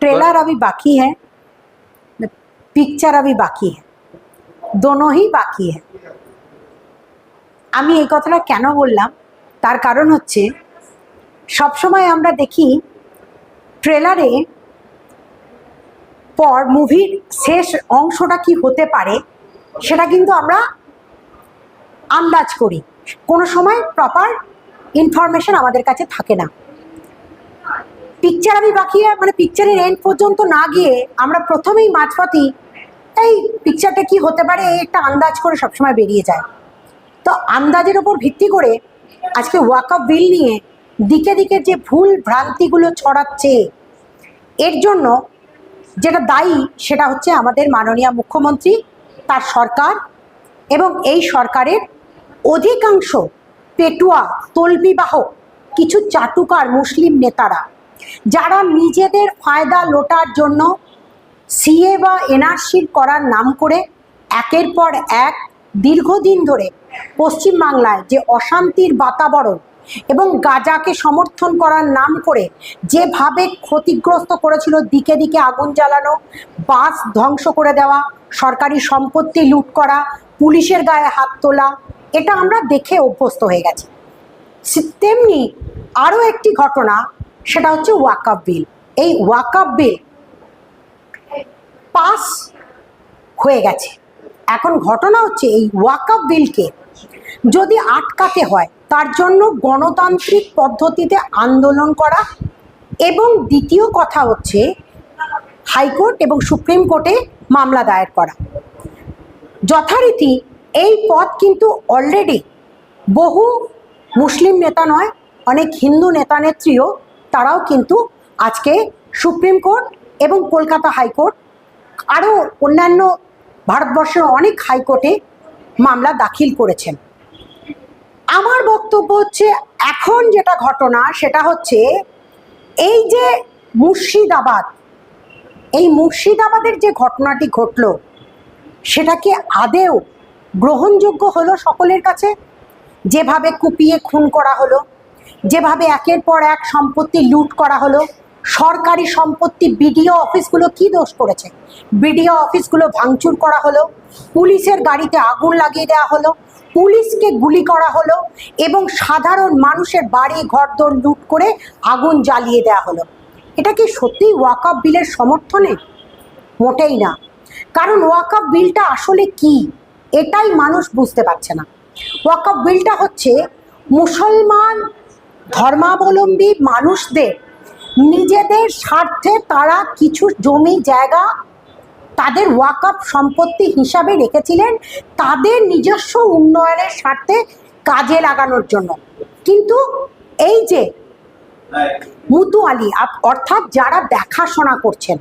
Trailer अभी बाकी है पिक्चर अभी बाकी है दोनों ही বাকি है আমি এই কথাটা কেন বললাম তার কারণ হচ্ছে সবসময় আমরা দেখি ট্রেলারে পর মুভির শেষ অংশটা কি হতে পারে সেটা কিন্তু আমরা আন্দাজ করি কোনো সময় প্রপার ইনফরমেশন আমাদের কাছে থাকে না পিকচার আমি বাকি মানে পিকচারের এন্ড পর্যন্ত না গিয়ে আমরা প্রথমেই মাঝপথই এই পিকচারটা কি হতে পারে এই একটা আন্দাজ করে সবসময় বেরিয়ে যায় তো আন্দাজের ওপর ভিত্তি করে আজকে ওয়াক ওয়াকআপ বিল নিয়ে দিকে দিকে যে ভুল ভ্রান্তিগুলো ছড়াচ্ছে, এর জন্য যেটা দায়ী সেটা হচ্ছে আমাদের মাননীয় মুখ্যমন্ত্রী, তার সরকার এবং এই সরকারের অধিকাংশ পেটুয়া, তলবিবাহ, কিছু চাটুকার মুসলিম নেতারা। যারা নিজেদের ফায়দা লোটার জন্য সিএ বা এনআরসির করার নাম করে একের পর এক দীর্ঘদিন ধরে পশ্চিমবাংলায় যে অশান্তির বাতাবরণ এবং গাজাকে সমর্থন করার নাম করে যেভাবে ক্ষতিগ্রস্ত করেছিল দিকে দিকে আগুন জ্বালানো, বাস ধ্বংস করে দেওয়া, সরকারি সম্পত্তি লুট করা, পুলিশের গায়ে হাত তোলা, এটা আমরা দেখে অভ্যস্ত হয়ে গেছি। তেমনি আরও একটি ঘটনা সেটা হচ্ছে ওয়াকআপ বিল। এই ওয়াকআপ বিল পাস হয়ে গেছে। এখন ঘটনা হচ্ছে এই ওয়াকআপ বিলকে যদি আটকাতে হয়, তার জন্য গণতান্ত্রিক পদ্ধতিতে আন্দোলন করা এবং দ্বিতীয় কথা হচ্ছে হাইকোর্ট এবং সুপ্রিম কোর্টে মামলা দায়ের করা। যথারীতি এই পথ কিন্তু অলরেডি বহু মুসলিম নেতা নয়, অনেক হিন্দু নেতা নেত্রীও তারাও কিন্তু আজকে সুপ্রিম কোর্ট এবং কলকাতা হাইকোর্ট আরও অন্যান্য ভারতবর্ষের অনেক হাইকোর্টে মামলা দাখিল করেছেন। আমার বক্তব্য হচ্ছে এখন যেটা ঘটনা সেটা হচ্ছে এই যে মুর্শিদাবাদ, এই মুর্শিদাবাদের যে ঘটনাটি ঘটলো সেটা কি আদেও গ্রহণযোগ্য হলো সকলের কাছে? যেভাবে কুপিয়ে খুন করা হলো যেভাবে একের পর এক সম্পত্তি লুট করা হলো, সরকারি সম্পত্তি বিডিও অফিসগুলো কি দোষ করেছে? বিডিও অফিসগুলো ভাঙচুর করা হলো, পুলিশের গাড়িতে আগুন লাগিয়ে দেওয়া হলো, পুলিশকে গুলি করা হলো এবং সাধারণ মানুষের বাড়ি, ঘরদোর লুট করে আগুন জ্বালিয়ে দেওয়া হলো। এটা কি সত্যিই ওয়াকআপ বিলের সমর্থনে? মোটেই না। কারণ ওয়াকআপ বিলটা আসলে কি? এটাই মানুষ বুঝতে পারছে না। ওয়াকআপ বিলটা হচ্ছে মুসলমান ধর্মাবলম্বী মানুষদের, নিজেদের স্বার্থে তারা কিছু জমি, জায়গা তাদের ওয়াকআপ সম্পত্তি হিসাবে রেখেছিলেন তাদের নিজস্ব উন্নয়নের স্বার্থে কাজে লাগানোর জন্য। কিন্তু এই যে মুতু আলী অর্থাৎ যারা দেখাশোনা করছেন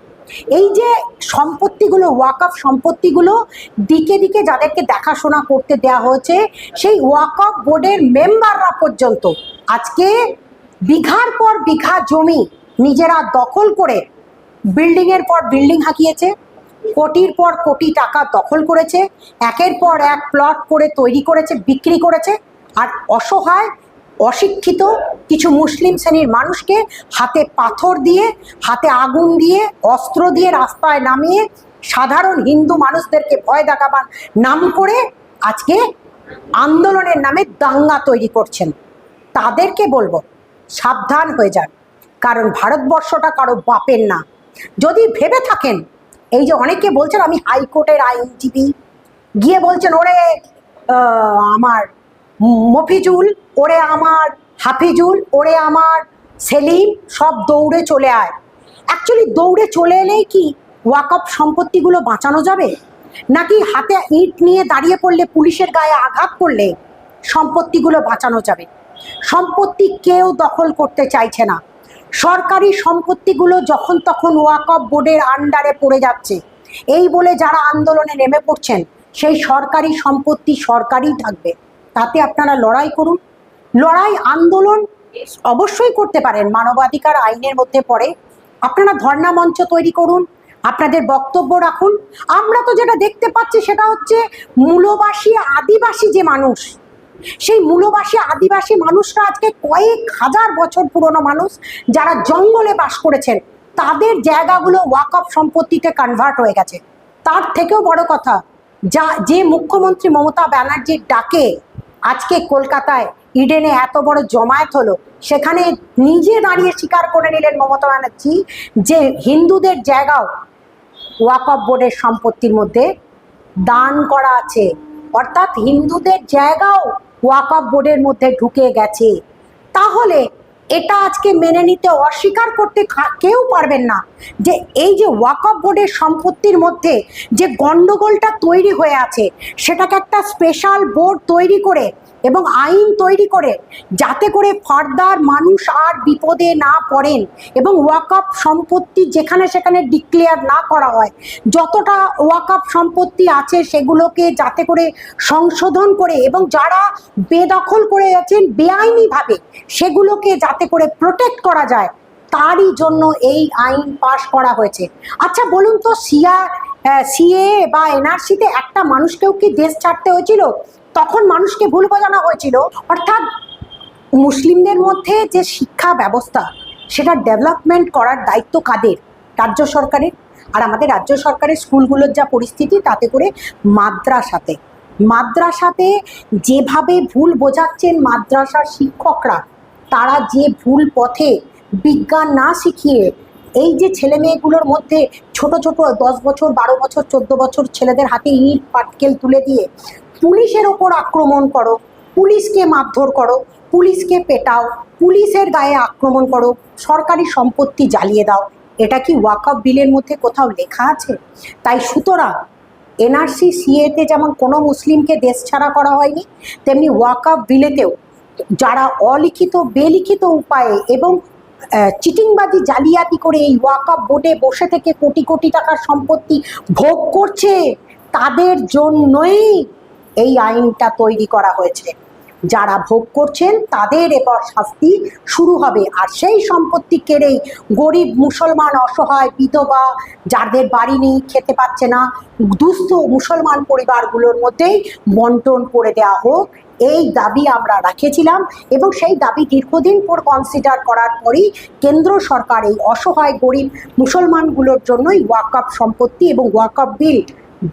এই যে সম্পত্তিগুলো ওয়াকআপ সম্পত্তিগুলো দিকে দিকে যাদেরকে দেখাশোনা করতে দেওয়া হয়েছে, সেই ওয়াকআপ বোর্ডের মেম্বাররা পর্যন্ত আজকে বিঘার পর বিঘা জমি নিজেরা দখল করে বিল্ডিংয়ের পর বিল্ডিং হাঁকিয়েছে, কোটির পর কোটি টাকা দখল করেছে, একের পর এক প্লট করে তৈরি করেছে, বিক্রি করেছে, আর অসহায় অশিক্ষিত কিছু মুসলিম শ্রেণির মানুষকে হাতে পাথর দিয়ে, হাতে আগুন দিয়ে, অস্ত্র দিয়ে রাস্তায় নামিয়ে সাধারণ হিন্দু মানুষদেরকে ভয় দেখাবার নাম করে আজকে আন্দোলনের নামে দাঙ্গা তৈরি করছেন। তাদেরকে বলব, সাবধান হয়ে যান। কারণ ভারতবর্ষটা কারও বাপের না। যদি ভেবে থাকেন, এই যে অনেকে বলছেন, আমি হাইকোর্টের আইনজীবী। গিয়ে বলছেন, ওরে আমার মফিজুল, ওরে আমার, হাফিজুল, ওরে আমার, সেলিম, সব দৌড়ে চলে আয়। অ্যাকচুয়ালি দৌড়ে চলে এলেই কি ওয়াকআপ সম্পত্তিগুলো বাঁচানো যাবে? নাকি হাতে ইট নিয়ে দাঁড়িয়ে পড়লে পুলিশের গায়ে আঘাত করলে সম্পত্তিগুলো বাঁচানো যাবে? সম্পত্তি কেউ দখল করতে চাইছে না। সরকারি সম্পত্তিগুলো যখন তখন ওয়াকআপ বোর্ডের আন্ডারে পড়ে যাচ্ছে। এই বলে যারা আন্দোলনে নেমে পড়ছেন, সেই সরকারি সম্পত্তি সরকারই থাকবে। তাতে আপনারা লড়াই করুন। লড়াই, আন্দোলন অবশ্যই করতে পারেন। মানবাধিকার আইনের মধ্যে পড়ে। আপনারা ধর্ণা মঞ্চ তৈরি করুন, আপনাদের বক্তব্য রাখুন। আমরা তো যেটা দেখতে পাচ্ছি সেটা হচ্ছে মূলবাসী, আদিবাসী যে মানুষ, সেই মূলবাসী, আদিবাসী মানুষরা আজকে কয়েক হাজার বছর পুরনো মানুষ যারা জঙ্গলে বাস করেছেন, তাদের জায়গাগুলো ওয়াকফ সম্পত্তিতে কনভার্ট হয়ে গেছে। তার থেকেও বড় কথা, যা, যে মুখ্যমন্ত্রী মমতা ব্যানার্জির ডাকে আজকে কলকাতায় ইডেনে এত বড় জমায়েত হলো, সেখানে নিজে দাঁড়িয়ে স্বীকার করে নিলেন মমতা ব্যানার্জি যে হিন্দুদের জায়গাও ওয়াকফ বোর্ডের সম্পত্তির মধ্যে দান করা আছে। অর্থাৎ হিন্দুদের জায়গাও ওয়াকফ বোর্ডের মধ্যে ঢুকে গেছে। তাহলে এটা আজকে মেনে নিতে অস্বীকার করতে কেউ পারবেন না যে এই যে ওয়াকফ বোর্ডের সম্পত্তির মধ্যে যে গন্ডগোলটা তৈরি হয়ে আছে, সেটাকে একটা স্পেশাল বোর্ড তৈরি করে এবং আইন তৈরি করে যাতে করে ফার্দার মানুষ আর বিপদে না পড়েন এবং ওয়াকআপ সম্পত্তি যেখানে সেখানে ডিক্লেয়ার না করা হয়। যতটা ওয়াকআপ সম্পত্তি আছে সেগুলোকে যাতে করে সংশোধন করে এবং যারা বেদখল করে আছেন বেআইনিভাবে সেগুলোকে যাতে করে প্রোটেক্ট করা যায়, তারই জন্য এই আইন পাশ করা হয়েছে। আচ্ছা বলুন তো সিয়া সিএ বা এনআরসিতে একটা মানুষকেও কি দেশ ছাড়তে হয়েছিল? তখন মানুষকে ভুল বোঝানো হয়েছিল। অর্থাৎ মুসলিমদের মধ্যে যে শিক্ষা ব্যবস্থা, সেটা ডেভেলপমেন্ট করার দায়িত্ব কাদের? রাজ্য সরকারের। আর আমাদের রাজ্য সরকারের স্কুলগুলোর যা পরিস্থিতি, তাতে করে মাদ্রাসাতে। মাদ্রাসাতে যেভাবে ভুল বোঝাচ্ছেন মাদ্রাসার শিক্ষকরা, তারা যে ভুল পথে বিজ্ঞান না শিখিয়ে এই যে ছেলে মেয়েগুলোর মধ্যে ছোট ছোট দশ বছর, বারো বছর, চোদ্দ বছর ছেলেদের হাতে ইট, পাটকেল তুলে দিয়ে পুলিশের ওপর আক্রমণ করো, পুলিশকে মারধর করো, পুলিশকে পেটাও, পুলিশের গায়ে আক্রমণ করো, সরকারি সম্পত্তি জ্বালিয়ে দাও। এটা কি ওয়াকআপ বিলের মধ্যে কোথাও লেখা আছে? তাই সুতরাং এনআরসি, সিএতে যেমন কোনো মুসলিমকে দেশ ছাড়া করা হয়নি, তেমনি ওয়াকআপ বিলেতেও যারা অলিখিত, বেলিখিত উপায়ে এবং চিটিংবাজি জালিয়াতি করে এই ওয়াকআপ বোর্ডে বসে থেকে কোটি কোটি টাকার সম্পত্তি ভোগ করছে, তাদের জন্যই এই আইনটা তৈরি করা হয়েছে। যারা ভোগ করছেন, তাদের এবার শাস্তি শুরু হবে। আর সেই সম্পত্তি কেড়েই গরিব, মুসলমান, অসহায়, বিধবা যাদের বাড়ি নেই, খেতে পাচ্ছে না, দুস্থ, মুসলমান পরিবারগুলোর মধ্যেই বন্টন করে দেওয়া হোক, এই দাবি আমরা রেখেছিলাম এবং সেই দাবি দীর্ঘদিন পর কনসিডার করার পরেই কেন্দ্র সরকার এই অসহায়, গরিব, মুসলমানগুলোর জন্যই ওয়াকআপ সম্পত্তি এবং ওয়াকআপ বিল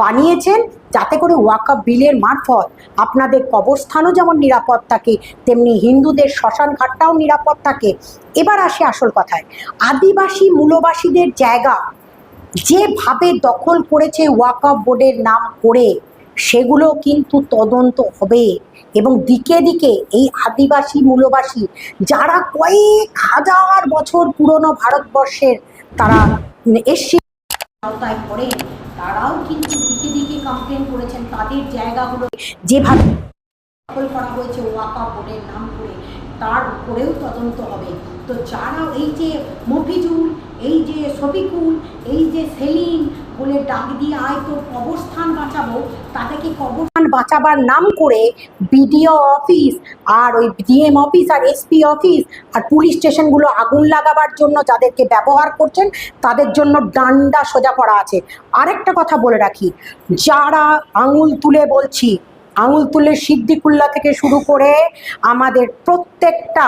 বানিয়েছেন যাতে করে ওয়াকআপ বিলের মারফত আপনাদের কবরস্থানও যেমন নিরাপদ থাকে, তেমনি হিন্দুদের শ্মশান ঘাটটাও নিরাপদ থাকে। এবার আসি আসল কথায়। আদিবাসী মূলবাসীদের জায়গা যেভাবে দখল করেছে ওয়াকআপ বোর্ডের নাম করে, সেগুলো কিন্তু তদন্ত হবে এবং দিকে দিকে এই আদিবাসী মূলবাসী যারা কয়েক হাজার বছর পুরনো ভারতবর্ষের, তারা এসছে আওতায় পড়ে। তারাও কিন্তু দিকে দিকে কমপ্লেন করেছেন, তাদের জায়গাগুলো যেভাবে দখল করা হয়েছে ওয়াকা বোর্ডের নাম করে তার উপরেও তদন্ত হবে। তো যারা এই যে মফিজুল, এই যে শফিকুল, এই যে সেলিম বলে ডাক দিয়ে আয়, তোর কবরস্থান বাঁচাবো। তাদেরকে কবরস্থান বাঁচাবার নাম করে বিডিও অফিস আর ওই ডিএম অফিস আর এসপি অফিস আর পুলিশ স্টেশনগুলো আগুন লাগাবার জন্য যাদেরকে ব্যবহার করছেন, তাদের জন্য ডান্ডা সোজা করা আছে। আরেকটা কথা বলে রাখি, যারা আঙুল তুলে বলছি, আঙুল তুলে সিদ্দিকুল্লা থেকে শুরু করে আমাদের প্রত্যেকটা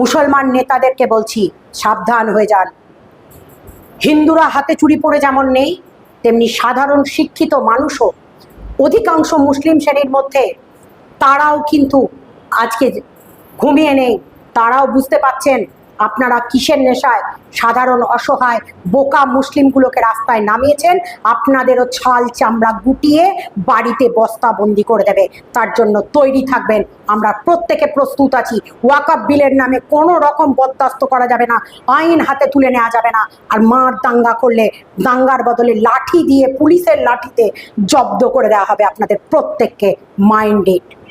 মুসলমান নেতাদেরকে বলছি, সাবধান হয়ে যান। হিন্দুরা হাতে চুরি পড়ে যেমন নেই, তেমনি সাধারণ শিক্ষিত মানুষও অধিকাংশ মুসলিম শ্রেণির মধ্যে তারাও কিন্তু আজকে ঘুমিয়ে নেই, তারাও বুঝতে পাচ্ছেন আপনারা কিসের নেশায়? সাধারণ অসহায়, বোকা মুসলিমগুলোকে রাস্তায় নামিয়েছেন। আপনাদেরও ছাল চামড়া গুটিয়ে বাড়িতে বস্তাবন্দি করে দেবে। তার জন্য তৈরি থাকবেন। আমরা প্রত্যেকে প্রস্তুত আছি। ওয়াকাপ বিলের নামে কোনো রকম বরদাস্ত করা যাবে না। আইন হাতে তুলে নেওয়া যাবে না। আর মার দাঙ্গা করলে দাঙ্গার বদলে লাঠি দিয়ে পুলিশের লাঠিতে জব্দ করে দেওয়া হবে আপনাদের প্রত্যেককে মাইন্ডেড।